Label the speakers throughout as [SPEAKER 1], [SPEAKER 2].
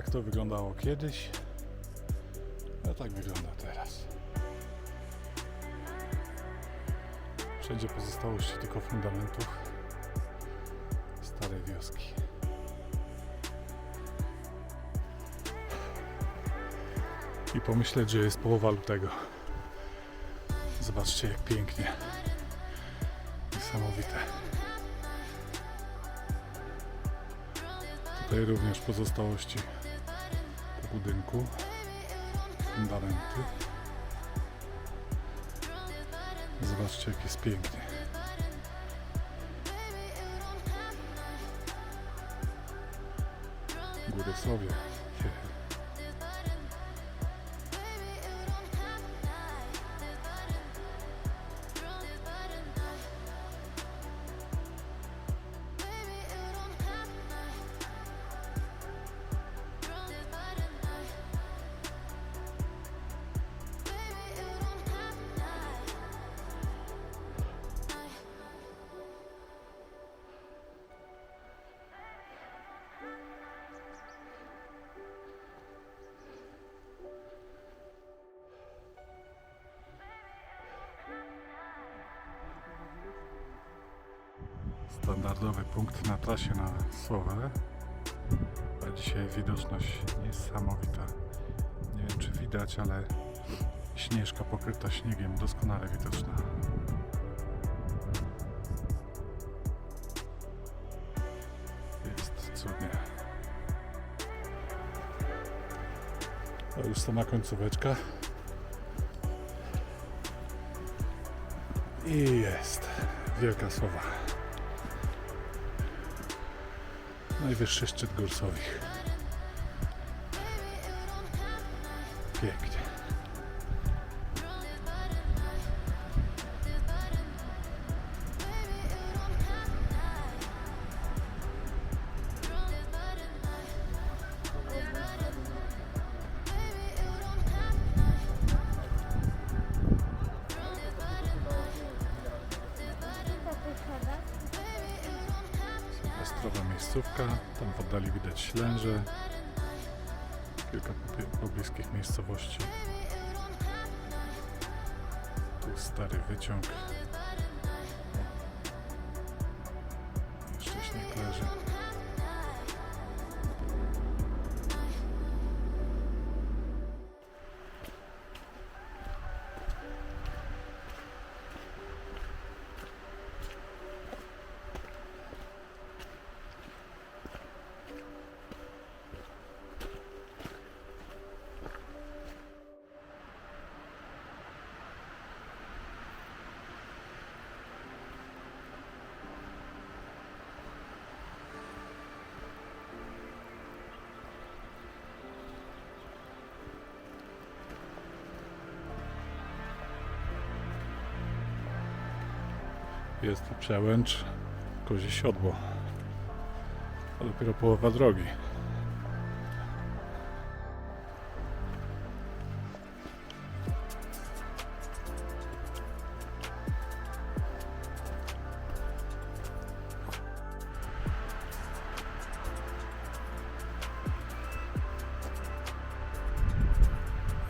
[SPEAKER 1] Tak to wyglądało kiedyś, a tak wygląda teraz. Wszędzie pozostałości tylko fundamentów starej wioski. I pomyśleć, że jest połowa lutego. Zobaczcie jak pięknie. Niesamowite. Tutaj również pozostałości po budynku, fundamenty. Zobaczcie jak jest pięknie. Góry sobie. Standardowy punkt na trasie na Słowę. A dzisiaj widoczność niesamowita. Nie wiem czy widać, ale śnieżka pokryta śniegiem doskonale widoczna. Jest cudnie. To już sama końcóweczka. I jest Wielka Słowa. Najwyższy szczyt Górsowich. Pięknie. Sylwestrowa miejscówka, tam w oddali widać Ślęże, kilka pobliskich miejscowości. Tu stary wyciąg. Jest tu przełęcz, kozie siodło. A dopiero połowa drogi.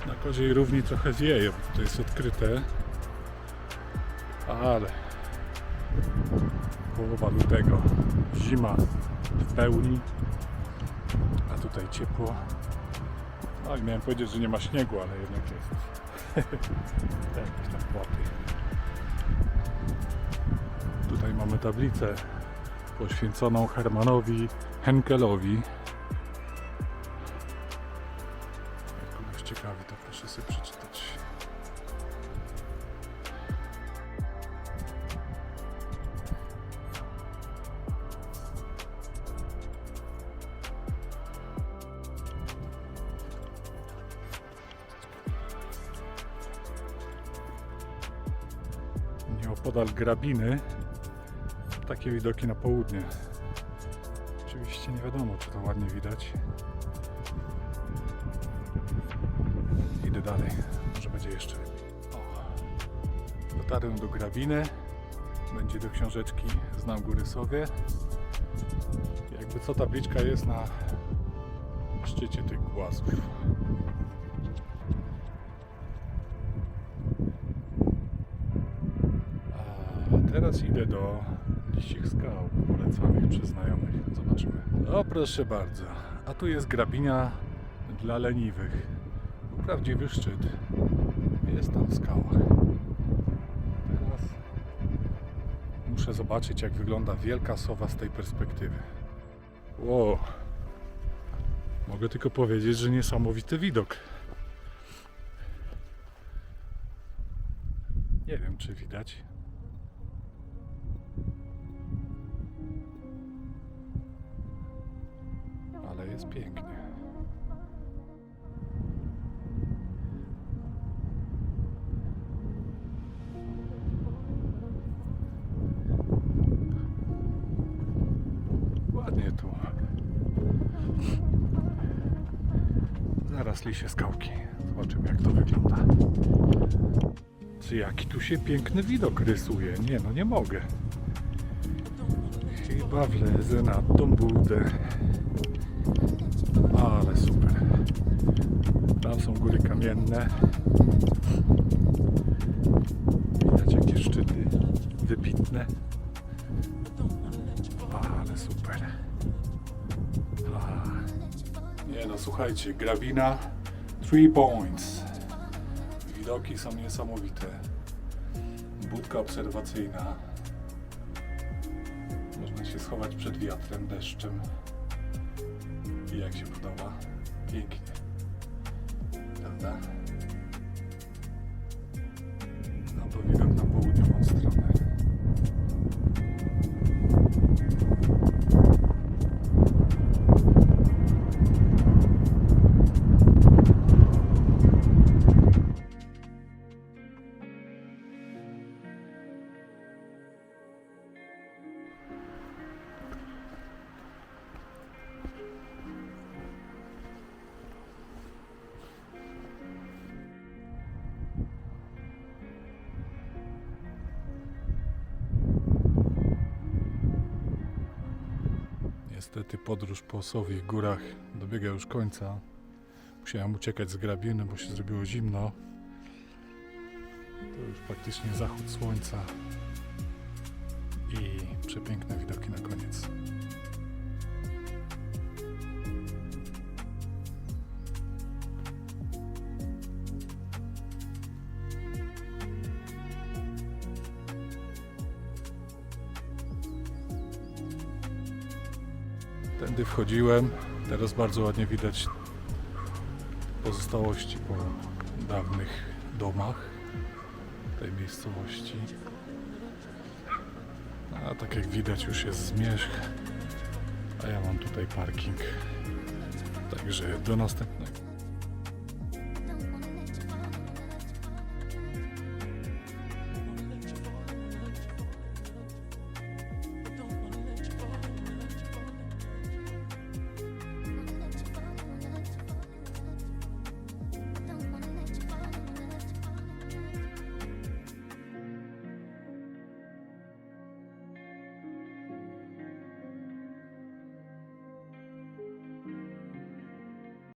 [SPEAKER 1] Na koziej równi trochę wieje, bo to jest odkryte. Ale połowa lutego. Zima w pełni, a tutaj ciepło. No i miałem powiedzieć, że nie ma śniegu, ale jednak jest. Jakieś tam płaty. Tutaj mamy tablicę poświęconą Hermanowi Henkelowi. Nieopodal grabiny takie widoki na południe. Oczywiście nie wiadomo, czy to ładnie widać. Idę dalej, może będzie jeszcze. O. Dotarłem do grabiny. Będzie do książeczki Znam Góry sobie. Jakby co tabliczka jest na szczycie tych głazów. Teraz idę do liścich skał polecanych przez znajomych. Zobaczymy. O proszę bardzo. A tu jest grabina dla leniwych. Prawdziwy szczyt. Jest tam w skałach. Teraz muszę zobaczyć jak wygląda wielka sowa z tej perspektywy. Wow. Mogę tylko powiedzieć, że niesamowity widok. Nie wiem, czy widać. Zaraz lisie skałki. Zobaczymy jak to wygląda. Czy jaki tu się piękny widok rysuje? Nie no, nie mogę. Chyba wlezę na tą budę. Ale super. Tam są góry kamienne. Widać jakie szczyty wybitne. Ale super. Nie no, słuchajcie, grabina Three Points. Widoki są niesamowite. Budka obserwacyjna. Można się schować przed wiatrem, deszczem. I jak się podoba? Pięknie. Prawda? No to widok Niestety podróż po Osowie górach dobiega już końca. Musiałem uciekać z grabiny, bo się zrobiło zimno. To już praktycznie zachód słońca i przepiękne widoki na koniec. Tędy wchodziłem. Teraz bardzo ładnie widać pozostałości po dawnych domach tej miejscowości. A tak jak widać już jest zmierzch, a ja mam tutaj parking. Także do następnego.